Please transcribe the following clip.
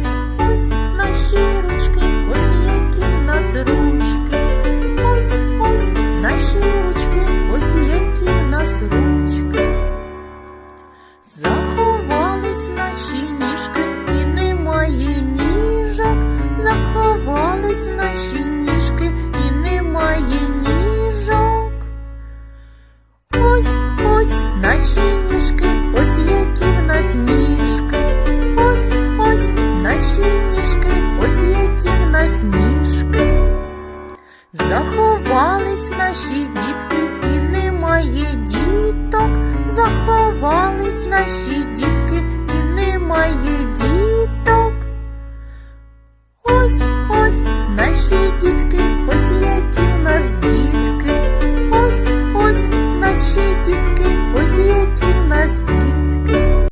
ось ось наші ручки, ось які в ручки, ось ось наші ручки, ось які нас ручки. заховались наші дітки, і немає діток, заховались наші дітки, і немає діток. Ось ось наші дітки, ось які в нас дітки, ось ось наші дітки.